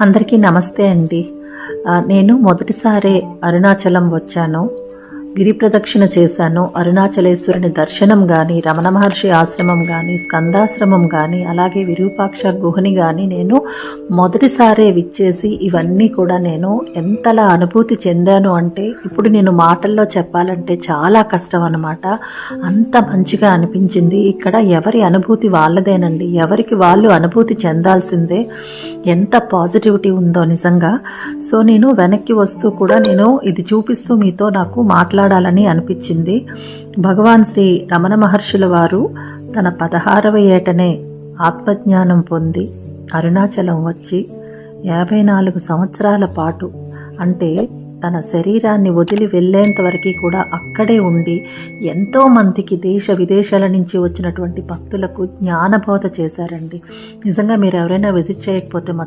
అందరికీ నమస్తే అండి. నేను మొదటిసారే అరుణాచలం వచ్చాను. గిరి ప్రదక్షిణ చేశాను. అరుణాచలేశ్వరుని దర్శనం కానీ రమణ మహర్షి ఆశ్రమం కానీ స్కందాశ్రమం కానీ అలాగే విరూపాక్ష గుహని కానీ నేను మొదటిసారే విచ్చేసి ఇవన్నీ కూడా నేను ఎంతలా అనుభూతి చెందాను అంటే ఇప్పుడు నేను మాటల్లో చెప్పాలంటే చాలా కష్టం అన్నమాట. అంత మంచిగా అనిపించింది. ఇక్కడ ఎవరి అనుభూతి వాళ్ళదేనండి. ఎవరికి వాళ్ళు అనుభూతి చెందాల్సిందే. ఎంత పాజిటివిటీ ఉందో నిజంగా. సో నేను వెనక్కి వస్తూ కూడా నేను ఇది చూపిస్తూ మీతో నాకు మాట్లాడాలని అనిపించింది. భగవాన్ శ్రీ రమణ మహర్షుల వారు తన పదహారవ ఏటనే ఆత్మజ్ఞానం పొంది అరుణాచలం వచ్చి యాభై నాలుగు సంవత్సరాల పాటు అంటే తన శరీరాన్ని వదిలి వెళ్ళేంత వరకు కూడా అక్కడే ఉండి ఎంతో మందికి దేశ విదేశాల నుంచి వచ్చినటువంటి భక్తులకు జ్ఞానబోధ చేశారండి. నిజంగా మీరు ఎవరైనా విజిట్ చేయకపోతే మాత్రం